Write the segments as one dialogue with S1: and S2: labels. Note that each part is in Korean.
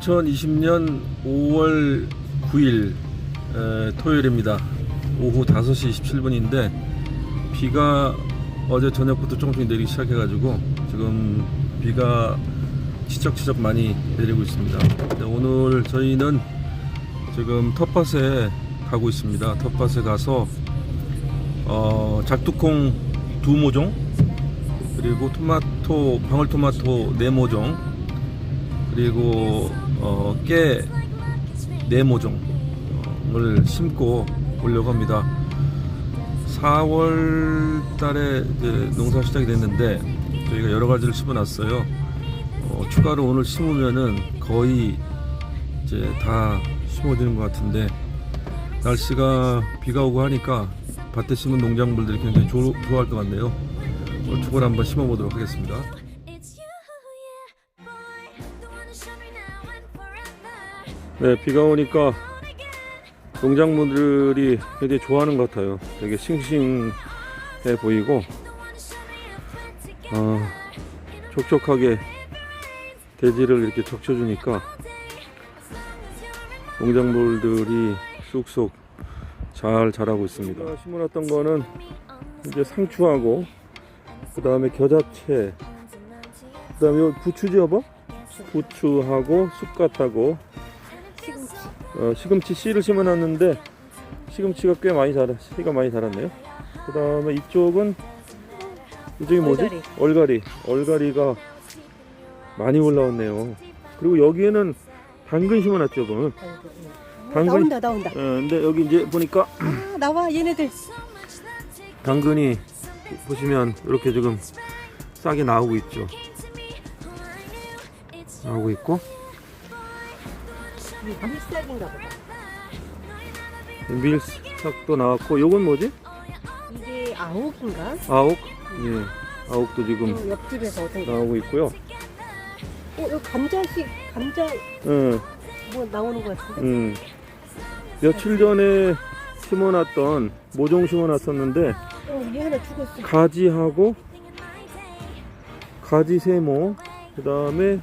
S1: 2020년 5월 9일 에, 토요일입니다. 오후 5시 27분인데 비가 어제 저녁부터 조금씩 내리기 시작해가지고 지금 비가 치적치적 많이 내리고 있습니다. 네, 오늘 저희는 지금 텃밭에 가고 있습니다. 텃밭에 가서 어, 작두콩 두 모종 그리고 토마토 방울토마토 네 모종 그리고 어, 깨 네 모종을 심고 오려고 합니다. 4월 달에 농사 시작이 됐는데 저희가 여러 가지를 심어놨어요. 어, 추가로 오늘 심으면은 거의 이제 다 심어지는 것 같은데 날씨가 비가 오고 하니까 밭에 심은 농작물들이 굉장히 조, 좋아할 것 같네요. 오늘 축을 한번 심어보도록 하겠습니다. 네, 비가 오니까 농작물들이 굉장히 좋아하는 것 같아요. 되게 싱싱해 보이고, 어, 촉촉하게 대지를 이렇게 적셔주니까 농작물들이 쑥쑥 잘 자라고 있습니다. 심어놨던 거는 이제 상추하고, 그 다음에 겨자채, 그 다음에 부추지 여보? 부추하고 쑥갓하고. 어, 시금치 씨를 심어놨는데 시금치가 꽤 많이 자라 씨가 많이 자랐네요. 그 다음에 이쪽은 이쪽이 뭐지?
S2: 얼갈이.
S1: 얼가리. 얼가리가 많이 올라왔네요. 그리고 여기에는 당근 심어놨죠, 뭐. 당근.
S2: 나온다 나온다.
S1: 어, 근데 여기 이제 보니까
S2: 아 나와 얘네들.
S1: 당근이 보시면 이렇게 지금 싹이 나오고 있죠. 나오고 있고
S2: 밀싹인가 보다.
S1: 밀싹도 나왔고 요건 뭐지?
S2: 이게 아욱인가?
S1: 아옥? 예, 아옥도 지금
S2: 어, 옆집에서 거.
S1: 나오고 있고요.
S2: 어, 여기 감자식 감자
S1: 응,
S2: 뭐 나오는 거 같은데?
S1: 음. 며칠 전에 심어놨던 모종 심어놨었는데
S2: 어, 얘 하나 죽었어.
S1: 가지하고 가지 세모 그 다음에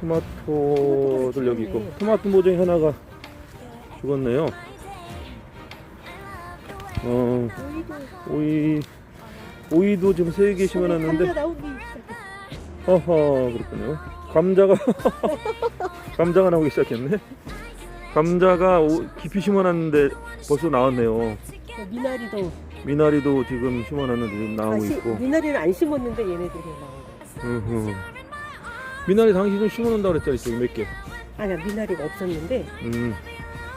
S1: 토마토들 여기 있고 토마토 모종이 하나가 죽었네요. 어,
S2: 오이
S1: 오이도 지금 세 개 심어놨는데. 허허 그렇군요. 감자가 감자가 나오기 시작했네. 감자가 오- 깊이 심어놨는데 벌써 나왔네요.
S2: 어, 미나리도
S1: 미나리도 지금 심어놨는데 지금 나오고
S2: 아, 시-
S1: 있고.
S2: 미나리는 안 심었는데 얘네들이 나온 거.
S1: 으흠. 미나리 당신 좀 심어놓는다 그랬잖아 저기 몇 개.
S2: 아니야 미나리가 없었는데
S1: 음.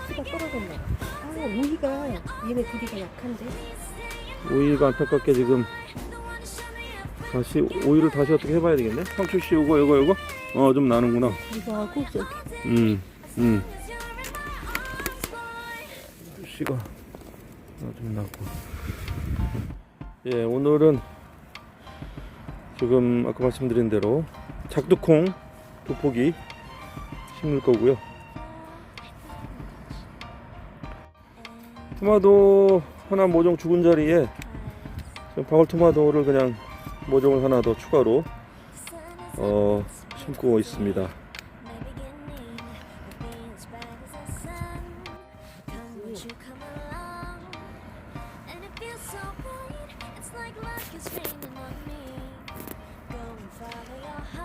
S2: 수가 떨어졌나. 봐. 아 오이가 얘네 둘이가 약한데.
S1: 오이가 안타깝게 지금 다시 오이를 다시 어떻게 해봐야 되겠네. 상추 씨 이거 이거 이거 어 좀 나는구나.
S2: 이거 하고 저기
S1: 음, 음. 씨가 아, 좀 났고. 예, 오늘은 지금 아까 말씀드린 대로 작두콩 두 포기 심을 거고요. 토마토 하나 모종 죽은 자리에 지금 방울 토마토를 그냥 모종을 하나 더 추가로 어, 심고 있습니다.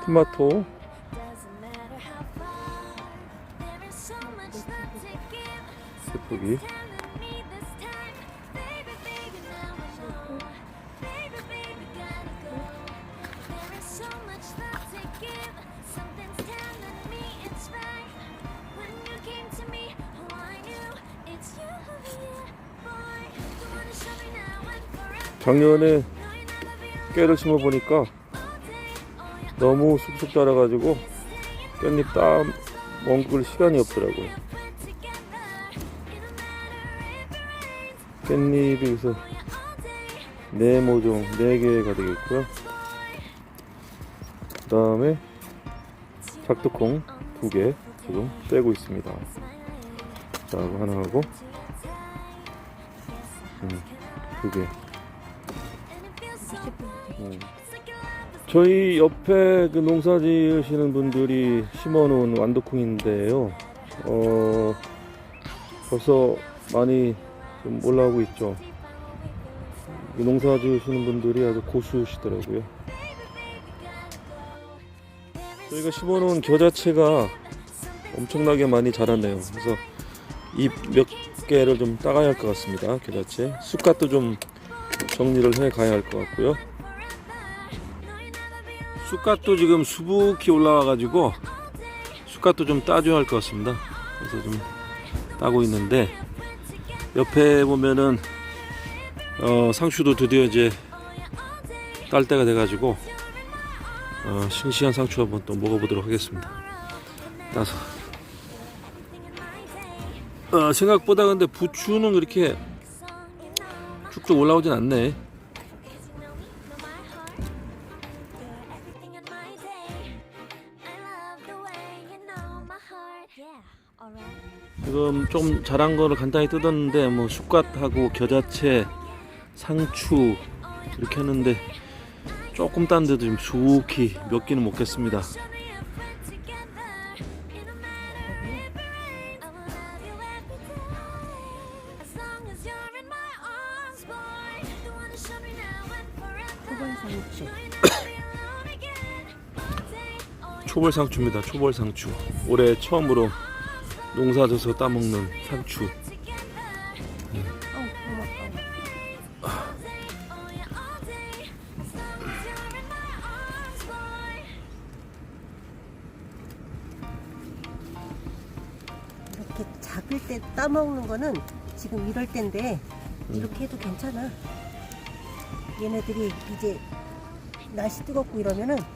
S1: 토마토. 세포기. 작년에 깨를 심어 보니까 너무 쑥쑥 자라가지고 깻잎 따 먹을 시간이 없더라고요. 깻잎이 그래서 네 모종 네 개가 되겠고요. 그 다음에 작두콩 두개 지금 떼고 있습니다. 자, 하나 하고 음, 두 개. 음. 저희 옆에 그 농사 지으시는 분들이 심어놓은 완두콩인데요. 어, 벌써 많이 좀 올라오고 있죠. 이 농사 지으시는 분들이 아주 고수시더라고요. 저희가 심어놓은 겨자채가 엄청나게 많이 자랐네요. 그래서 잎 몇 개를 좀 따가야 할 것 같습니다. 겨자채. 쑥갓도 좀 정리를 해 가야 할 것 같고요. 쑥갓도 지금 수북히 올라와가지고 쑥갓도 좀 따줘야 할 것 같습니다. 그래서 좀 따고 있는데 옆에 보면은 어, 상추도 드디어 이제 딸 때가 돼가지고 어, 싱싱한 상추 한번 또 먹어보도록 하겠습니다. 따서 어, 생각보다 근데 부추는 그렇게 쭉쭉 올라오진 않네. 지금 좀 자란 거를 간단히 뜯었는데 뭐 쑥갓하고 겨자채, 상추 이렇게 했는데 조금 딴 데도 좀 수욱히 몇 끼는 먹겠습니다.
S2: 초벌 상추.
S1: 초벌 상추입니다. 초벌 상추. 올해 처음으로 농사져서 따먹는 상추.
S2: 이렇게 작을 때 따먹는 거는 지금 이럴 때인데 이렇게 해도 괜찮아. 얘네들이 이제 날씨 뜨겁고 이러면은
S1: 음.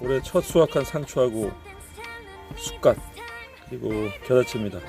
S1: 올해 첫 수확한 상추하고 쑥갓 그리고 겨자채입니다.